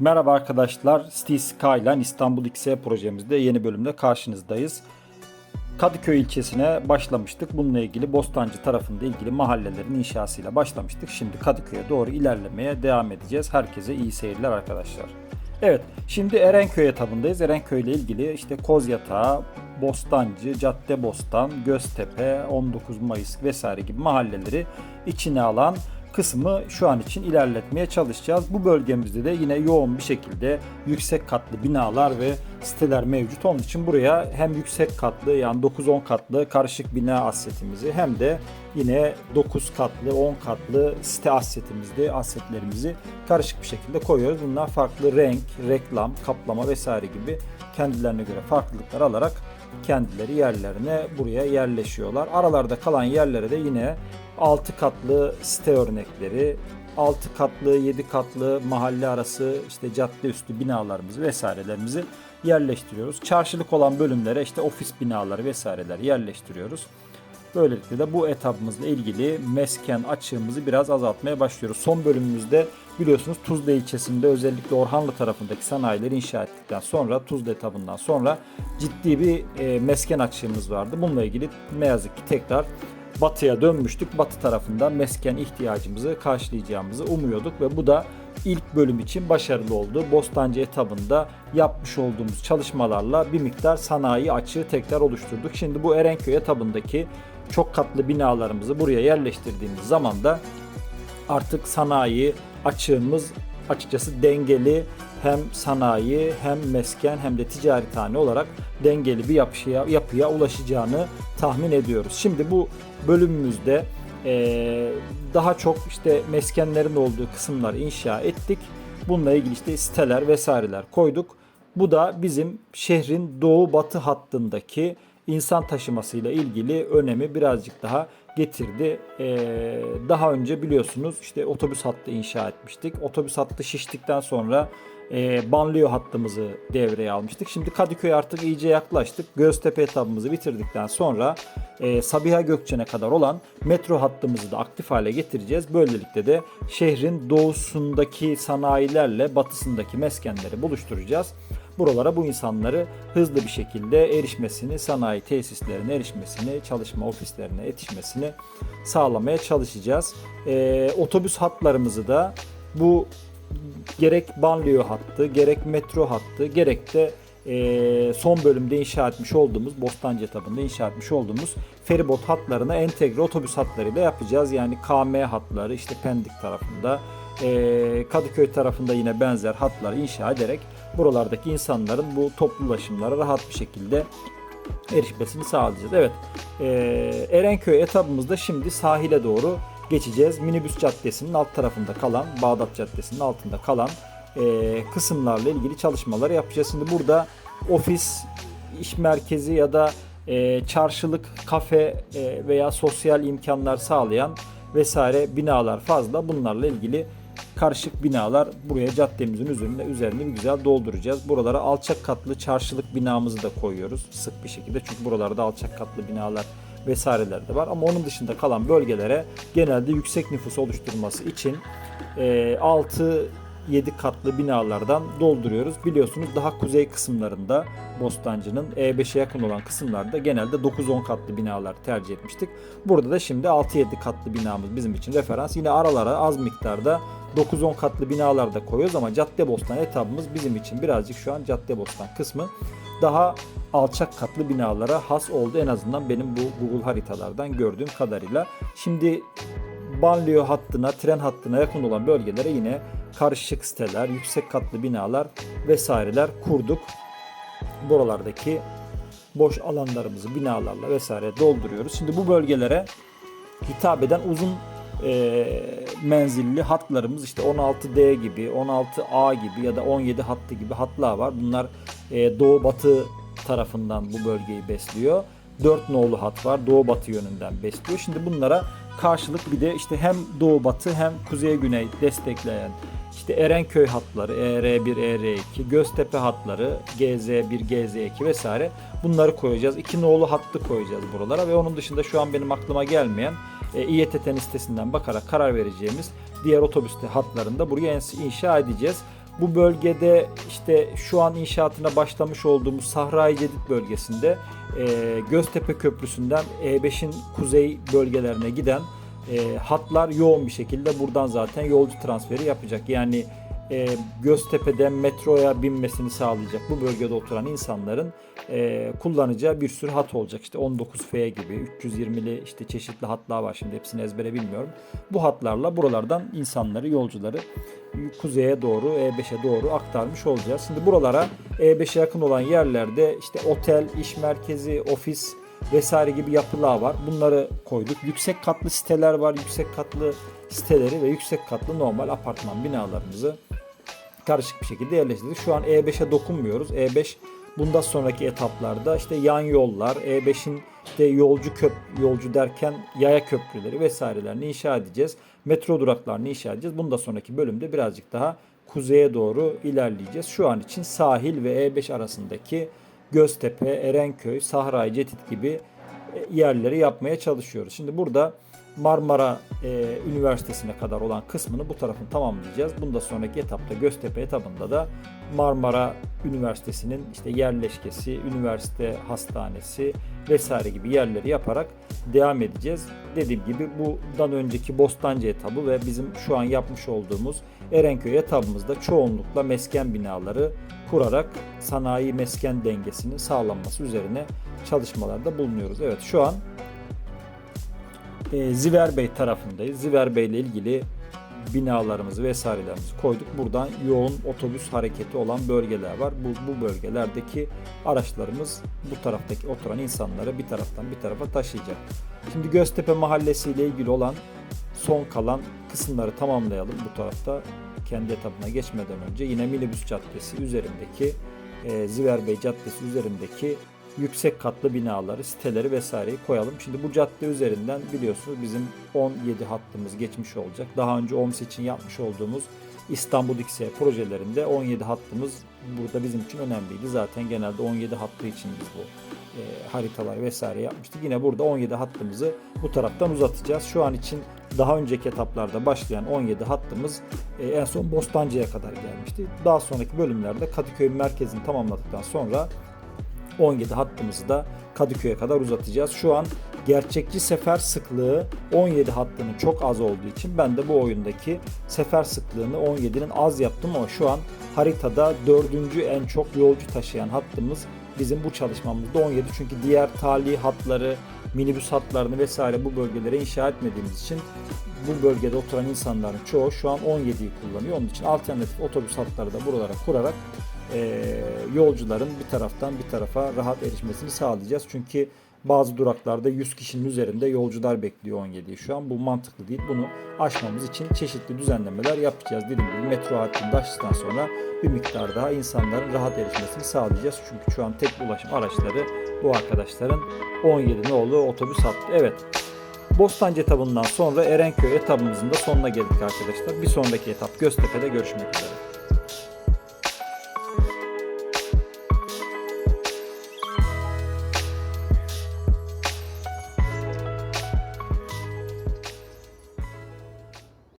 Merhaba arkadaşlar. City Skyline İstanbul XE projemizde yeni bölümde karşınızdayız. Kadıköy ilçesine başlamıştık. Bununla ilgili Bostancı tarafında ilgili mahallelerin inşasıyla başlamıştık. Şimdi Kadıköy'e doğru ilerlemeye devam edeceğiz. Herkese iyi seyirler arkadaşlar. Evet, şimdi Erenköy etabındayız. Erenköy ile ilgili işte Kozyatağı, Bostancı, Caddebostan, Göztepe, 19 Mayıs vesaire gibi mahalleleri içine alan kısmı şu an için ilerletmeye çalışacağız. Bu bölgemizde de yine yoğun bir şekilde yüksek katlı binalar ve siteler mevcut. Onun için buraya hem yüksek katlı yani 9-10 katlı karışık bina assetimizi hem de yine 9 katlı 10 katlı site assetimizi, assetlerimizi karışık bir şekilde koyuyoruz. Bunlar farklı renk, reklam, kaplama vesaire gibi kendilerine göre farklılıklar alarak kendileri yerlerine buraya yerleşiyorlar. Aralarda kalan yerlere de yine 6 katlı site örnekleri, 6 katlı, 7 katlı mahalle arası işte cadde üstü binalarımızı vesairelerimizi yerleştiriyoruz. Çarşılık olan bölümlere işte ofis binaları vesaireler yerleştiriyoruz. Böylelikle de bu etapımızla ilgili mesken açığımızı biraz azaltmaya başlıyoruz. Son bölümümüzde biliyorsunuz Tuzla ilçesinde özellikle Orhanlı tarafındaki sanayileri inşa ettikten sonra Tuzla etabından sonra ciddi bir e, mesken açığımız vardı. Bununla ilgili ne yazık ki tekrar batıya dönmüştük. Batı tarafında mesken ihtiyacımızı karşılayacağımızı umuyorduk ve bu da ilk bölüm için başarılı oldu. Bostancı etabında yapmış olduğumuz çalışmalarla bir miktar sanayi açığı tekrar oluşturduk. Şimdi bu Erenköy etabındaki çok katlı binalarımızı buraya yerleştirdiğimiz zaman da artık sanayi açığımız açıkçası dengeli hem sanayi hem mesken hem de ticarethane olarak dengeli bir yapıya, yapıya ulaşacağını tahmin ediyoruz. Şimdi bu bölümümüzde eee, daha çok işte meskenlerin olduğu kısımlar inşa ettik. Bununla ilgili işte siteler vesaireler koyduk. Bu da bizim şehrin doğu batı hattındaki insan taşımasıyla ilgili önemi birazcık daha getirdi. Ee, daha önce biliyorsunuz işte otobüs hattı inşa etmiştik. Otobüs hattı şiştikten sonra e, banliyö hattımızı devreye almıştık. Şimdi Kadıköy artık iyice yaklaştık. Göztepe etabımızı bitirdikten sonra e, Sabiha Gökçen'e kadar olan metro hattımızı da aktif hale getireceğiz. Böylelikle de şehrin doğusundaki sanayilerle batısındaki meskenleri buluşturacağız. Buralara bu insanları hızlı bir şekilde erişmesini, sanayi tesislerine erişmesini, çalışma ofislerine yetişmesini sağlamaya çalışacağız. E, otobüs hatlarımızı da bu gerek banliyö hattı, gerek metro hattı, gerek de e, son bölümde inşa etmiş olduğumuz, Bostancı etabında inşa etmiş olduğumuz feribot hatlarına entegre otobüs hatlarıyla yapacağız. Yani KM hatları işte Pendik tarafında, e, Kadıköy tarafında yine benzer hatlar inşa ederek buralardaki insanların bu toplu ulaşımlara rahat bir şekilde erişmesini sağlayacağız. Evet, e, Erenköy etabımızda şimdi sahile doğru geçeceğiz. Minibüs Caddesi'nin alt tarafında kalan, Bağdat Caddesi'nin altında kalan e, kısımlarla ilgili çalışmaları yapacağız. Şimdi burada ofis, iş merkezi ya da e, çarşılık, kafe e, veya sosyal imkanlar sağlayan vesaire binalar fazla. Bunlarla ilgili karışık binalar buraya caddemizin üzerinde üzerine bir güzel dolduracağız. Buralara alçak katlı çarşılık binamızı da koyuyoruz sık bir şekilde. Çünkü buralarda alçak katlı binalar vesaireler de var. Ama onun dışında kalan bölgelere genelde yüksek nüfus oluşturması için e, 6 7 katlı binalardan dolduruyoruz. Biliyorsunuz daha kuzey kısımlarında Bostancı'nın E5'e yakın olan kısımlarda genelde 9-10 katlı binalar tercih etmiştik. Burada da şimdi 6-7 katlı binamız bizim için referans. Yine aralara az miktarda 9-10 katlı binalar da koyuyoruz ama Caddebostan etabımız bizim için birazcık şu an Caddebostan kısmı daha alçak katlı binalara has oldu en azından benim bu Google haritalardan gördüğüm kadarıyla. Şimdi banliyö hattına, tren hattına yakın olan bölgelere yine karışık siteler, yüksek katlı binalar vesaireler kurduk. Buralardaki boş alanlarımızı binalarla vesaire dolduruyoruz. Şimdi bu bölgelere hitap eden uzun e, menzilli hatlarımız işte 16D gibi, 16A gibi ya da 17 hattı gibi hatlar var. Bunlar e, doğu batı tarafından bu bölgeyi besliyor. 4 nolu hat var doğu batı yönünden besliyor. Şimdi bunlara karşılık bir de işte hem doğu batı hem kuzey güney destekleyen işte Erenköy hatları ER1, ER2, Göztepe hatları GZ1, GZ2 vesaire bunları koyacağız. 2 nolu hattı koyacağız buralara ve onun dışında şu an benim aklıma gelmeyen e, İETT'nin sitesinden bakarak karar vereceğimiz diğer otobüs hatlarında buraya inşa edeceğiz. Bu bölgede işte şu an inşaatına başlamış olduğumuz Sahra-i Cedid bölgesinde e, Göztepe Köprüsü'nden E5'in kuzey bölgelerine giden e, hatlar yoğun bir şekilde buradan zaten yolcu transferi yapacak. Yani e, Göztepe'den metroya binmesini sağlayacak bu bölgede oturan insanların e, kullanacağı bir sürü hat olacak. İşte 19F gibi 320'li işte çeşitli hatlar var şimdi hepsini ezbere bilmiyorum. Bu hatlarla buralardan insanları, yolcuları kuzeye doğru, E5'e doğru aktarmış olacağız. Şimdi buralara E5'e yakın olan yerlerde işte otel, iş merkezi, ofis vesaire gibi yapılar var. Bunları koyduk. Yüksek katlı siteler var. Yüksek katlı siteleri ve yüksek katlı normal apartman binalarımızı karışık bir şekilde yerleştirdik. Şu an E5'e dokunmuyoruz. E5 bundan sonraki etaplarda işte yan yollar, E5'in işte yolcu köp yolcu derken yaya köprüleri vesairelerini inşa edeceğiz. Metro duraklarını inşa edeceğiz. Bundan sonraki bölümde birazcık daha kuzeye doğru ilerleyeceğiz. Şu an için sahil ve E5 arasındaki Göztepe, Erenköy, Sahra-i Cedid gibi e, yerleri yapmaya çalışıyoruz. Şimdi burada Marmara e, Üniversitesi'ne kadar olan kısmını bu tarafını tamamlayacağız. Bunda sonraki etapta Göztepe etabında da Marmara Üniversitesi'nin işte yerleşkesi, üniversite hastanesi vesaire gibi yerleri yaparak devam edeceğiz. Dediğim gibi bundan önceki Bostancı etabı ve bizim şu an yapmış olduğumuz Erenköy etabımızda çoğunlukla mesken binaları kurarak sanayi mesken dengesinin sağlanması üzerine çalışmalarda bulunuyoruz. Evet şu an e, Ziver Bey tarafındayız. Ziver Bey ile ilgili binalarımızı vesairelerimizi koyduk. Buradan yoğun otobüs hareketi olan bölgeler var. Bu, bu bölgelerdeki araçlarımız bu taraftaki oturan insanları bir taraftan bir tarafa taşıyacak. Şimdi Göztepe Mahallesi ile ilgili olan son kalan kısımları tamamlayalım bu tarafta. Kendi etabına geçmeden önce yine Minibüs Caddesi üzerindeki e, Ziver Bey Caddesi üzerindeki yüksek katlı binaları, siteleri vesaireyi koyalım. Şimdi bu cadde üzerinden biliyorsunuz bizim 17 hattımız geçmiş olacak. Daha önce OMS için yapmış olduğumuz İstanbul XE projelerinde 17 hattımız burada bizim için önemliydi. Zaten genelde 17 hattı için biz bu e, haritalar vesaire yapmıştık. Yine burada 17 hattımızı bu taraftan uzatacağız. Şu an için daha önceki etaplarda başlayan 17 hattımız e, en son Bostancı'ya kadar gelmişti. Daha sonraki bölümlerde Kadıköy merkezini tamamladıktan sonra 17 hattımızı da Kadıköy'e kadar uzatacağız. Şu an gerçekçi sefer sıklığı 17 hattının çok az olduğu için ben de bu oyundaki sefer sıklığını 17'nin az yaptım ama şu an haritada dördüncü en çok yolcu taşıyan hattımız bizim bu çalışmamızda 17. Çünkü diğer tali hatları, minibüs hatlarını vesaire bu bölgelere inşa etmediğimiz için bu bölgede oturan insanların çoğu şu an 17'yi kullanıyor. Onun için alternatif otobüs hatları da buralara kurarak e, yolcuların bir taraftan bir tarafa rahat erişmesini sağlayacağız. Çünkü bazı duraklarda 100 kişinin üzerinde yolcular bekliyor 17'yi şu an. Bu mantıklı değil. Bunu aşmamız için çeşitli düzenlemeler yapacağız. Dediğim gibi metro hattını da açtıktan sonra bir miktar daha insanların rahat erişmesini sağlayacağız. Çünkü şu an tek ulaşım araçları bu arkadaşların 17 nolu otobüs hattı. Evet. Bostancı etabından sonra Erenköy etabımızın da sonuna geldik arkadaşlar. Bir sonraki etap Göztepe'de görüşmek üzere.